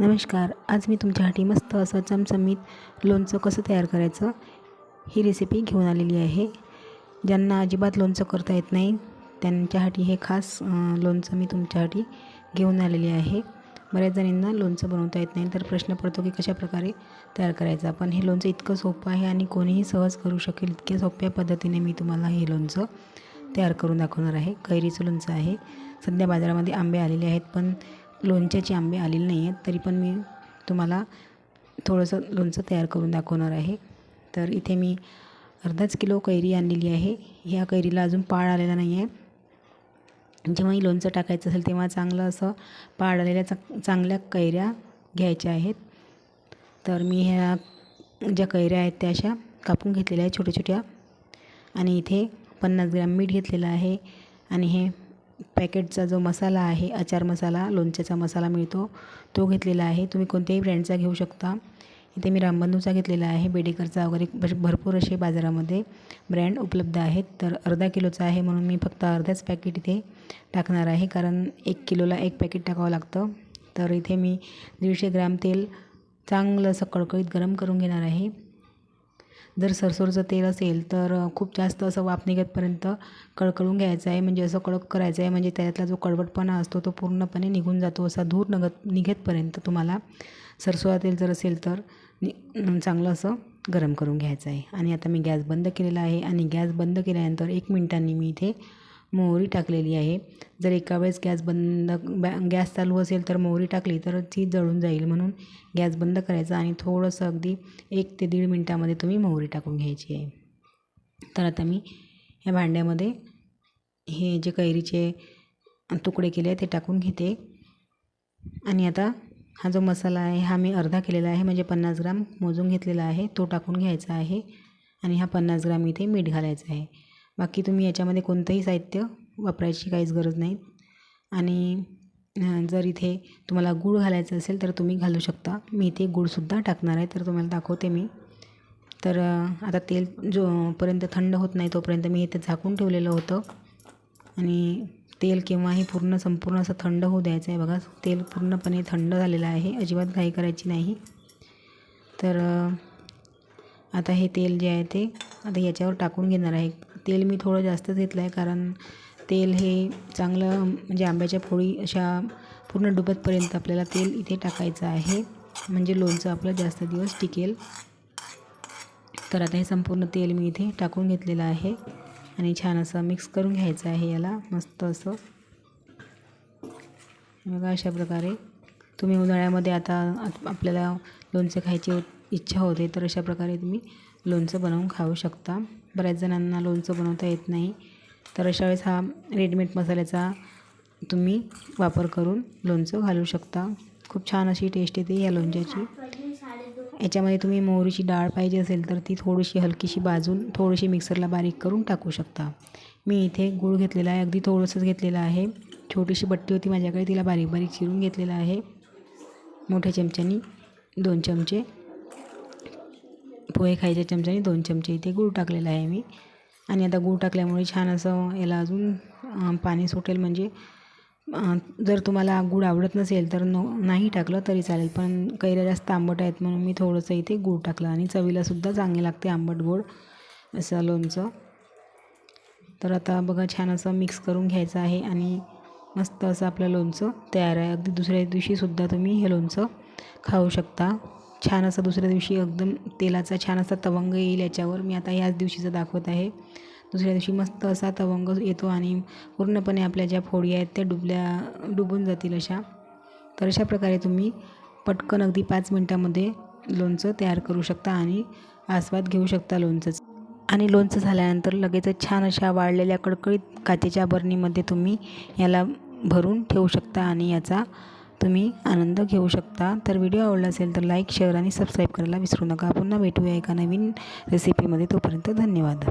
नमस्कार आज मी तुमच्यासाठी मस्त असं चमचमीत लोणचं कसं तयार करायचं ही रेसिपी घेऊन आलेली आहे. ज्यांना अजिबात लोणचं करता येत नाही त्यांच्यासाठी हे खास लोणचं मी तुमच्यासाठी घेऊन आलेली आहे. बऱ्याच जणींना लोणचं बनवता येत नाही तर प्रश्न पडतो की कशाप्रकारे तयार करायचं. पण हे लोणचं इतकं सोपं आहे आणि कोणीही सहज करू शकेल इतक्या सोप्या पद्धतीने मी तुम्हाला हे लोणचं तयार करून दाखवणार आहे. कैरीचं लोणचं आहे. सध्या बाजारामध्ये आंबे आलेले आहेत पण लोणच्याचे आंबे आलेले नाही आहेत तरी पण मी तुम्हाला थोडंसं लोणचं तयार करून दाखवणार आहे. तर इथे मी अर्धाच किलो कैरी आणलेली आहे. ह्या कैरीला अजून पाळ आलेला नाही आहे. जेव्हाही लोणचं टाकायचं असेल तेव्हा चांगलं असं पाळ आलेल्या चा चांगल्या कैऱ्या घ्यायच्या आहेत. तर मी ह्या ज्या कैऱ्या आहेत त्या अशा कापून घेतलेल्या आहेत छोट्या छोट्या आणि इथे पन्नास ग्रॅम मीठ घेतलेलं आहे. आणि हे पॅकेटचा जो मसाला आहे अचार मसाला लोणच्याचा मसाला मिळतो तो घेतलेला आहे. तुम्ही कोणत्याही ब्रँडचा घेऊ शकता. इथे मी रामबंधूचा घेतलेला आहे. बेडेकरचा वगैरे भरपूर असे बाजारामध्ये ब्रँड उपलब्ध आहेत. तर अर्धा किलोचा आहे म्हणून मी फक्त अर्ध्याच पॅकेट इथे टाकणार आहे. कारण एक किलोला एक पॅकेट टाकावं लागतं. तर इथे मी दीडशे ग्रॅम तेल चांगलं असं कळकळीत गरम करून घेणार आहे. जर सरसोरचं तेल असेल तर खूप जास्त असं वाफ निघतपर्यंत कळकळून घ्यायचं आहे. म्हणजे असं कडक करायचं आहे. म्हणजे त्यातला जो कडवटपणा असतो तो पूर्णपणे निघून जातो. असा धूर नगत निघतपर्यंत तुम्हाला सरसोळा तेल जर असेल तर नि चांगलं असं गरम करून घ्यायचं आहे. आणि आता मी गॅस बंद केलेला आहे. आणि गॅस बंद केल्यानंतर एक मिनटांनी मी इथे मोहरी टाकलेली आहे. जर एका वेळेस गॅस बंद बॅ गॅस चालू असेल तर मोहरी टाकली तर ती जळून जाईल म्हणून गॅस बंद करायचा आणि थोडंसं अगदी एक ते दीड मिनटामध्ये तुम्ही मोहरी टाकून घ्यायची आहे. तर आता मी ह्या भांड्यामध्ये हे जे कैरीचे तुकडे केले ते टाकून घेते. आणि आता हा जो मसाला आहे हा मी अर्धा केलेला आहे म्हणजे पन्नास ग्राम मोजून घेतलेला आहे तो टाकून घ्यायचा आहे. आणि हा पन्नास ग्राम इथे मीठ घालायचं आहे. बाकी तुम्ही याच्यामध्ये कोणतंही साहित्य वापरायची काहीच गरज नाही. आणि जर इथे तुम्हाला गूळ घालायचं असेल तर तुम्ही घालू शकता. मी इथे गूळसुद्धा टाकणार आहे तर तुम्हाला दाखवते मी. तर आता तेल जोपर्यंत थंड होत नाही तोपर्यंत मी इथे झाकून ठेवलेलं होतं. आणि तेल केव्हाही पूर्ण संपूर्ण असं थंड होऊ द्यायचं आहे बघा. तेल पूर्णपणे थंड झालेलं आहे. अजिबात घाई करायची नाही. तर आता हे तेल जे आहे ते आता याच्यावर टाकून घेणार आहे. तेल मी थोडं जास्तच घेतलं आहे कारण तेल हे चांगलं म्हणजे आंब्याच्या फोडी अशा पूर्ण डुबतपर्यंत आपल्याला तेल इथे टाकायचं आहे. म्हणजे लोणचं आपलं जास्त दिवस टिकेल. तर आता हे संपूर्ण तेल मी इथे टाकून घेतलेलं आहे. आणि छान असं मिक्स करून घ्यायचं आहे याला मस्त असं. बघा अशा प्रकारे. तुम्ही उन्हाळ्यामध्ये आता आपल्याला लोणचं खायची इच्छा होते तर अशा प्रकारे तुम्ही लोणचं बनवून खाऊ शकता. बऱ्याच जणांना लोणचं बनवता येत नाही. तर अशा वेळेस हा रेडीमेड मसाल्याचा तुम्ही वापर करून लोणचं घालू शकता. खूप छान अशी टेस्ट येते या लोणच्याची. याच्यामध्ये तुम्ही मोहरीची डाळ पाहिजे असेल तर ती थोडीशी हलकीशी भाजून थोडीशी मिक्सरला बारीक करून टाकू शकता. मी इथे गूळ घेतलेला आहे. अगदी थोडंसंच घेतलेलं आहे. छोटीशी बट्टी होती माझ्याकडे. तिला बारीक बारीक चिरून घेतलेलं आहे. मोठ्या चमच्यानी दोन चमचे पोहे खायच्या चमच्यानी दोन चमचे इथे गूळ टाकलेला आहे मी. आणि आता गूळ टाकल्यामुळे छान असं याला अजून पाणी सुटेल म्हणजे जर तुम्हाला गूळ आवडत नसेल तर नो नाही टाकलं तरी चालेल. पण कैऱ्या जास्त आंबट आहेत म्हणून मी थोडंसं इथे गूळ टाकलं आणि चवीलासुद्धा चांगले लागते आंबट गोड असं लोणचं तर आता बघा छान असं मिक्स करून घ्यायचं आहे आणि मस्त असं आपलं लोणचं तयार आहे. अगदी दुसऱ्या दिवशीसुद्धा तुम्ही हे लोणचं खाऊ शकता. छान असं दुसऱ्या दिवशी एकदम तेलाचा छान असा तवंग येईल याच्यावर. मी आता ह्याच दिवशीचं दाखवत आहे. दुसऱ्या दिवशी मस्त असा तवंग येतो आणि पूर्णपणे आपल्या ज्या फोडी आहेत त्या डुबल्या डुबून जातील अशा. तर अशा प्रकारे तुम्ही पटकन अगदी पाच मिनटामध्ये लोणचं तयार करू शकता आणि आस्वाद घेऊ शकता लोणचंच आणि लोणचं झाल्यानंतर लगेचच छान अशा वाळलेल्या कडकडीत काचेच्या बरणीमध्ये तुम्ही याला भरून ठेवू शकता आणि याचा तुम्ही आनंद घेऊ शकता. तर व्हिडिओ आवडला असेल तर लाईक शेअर आणि सबस्क्राईब करायला विसरू नका. पुन्हा भेटूया एका नवीन रेसिपीमध्ये तोपर्यंत धन्यवाद.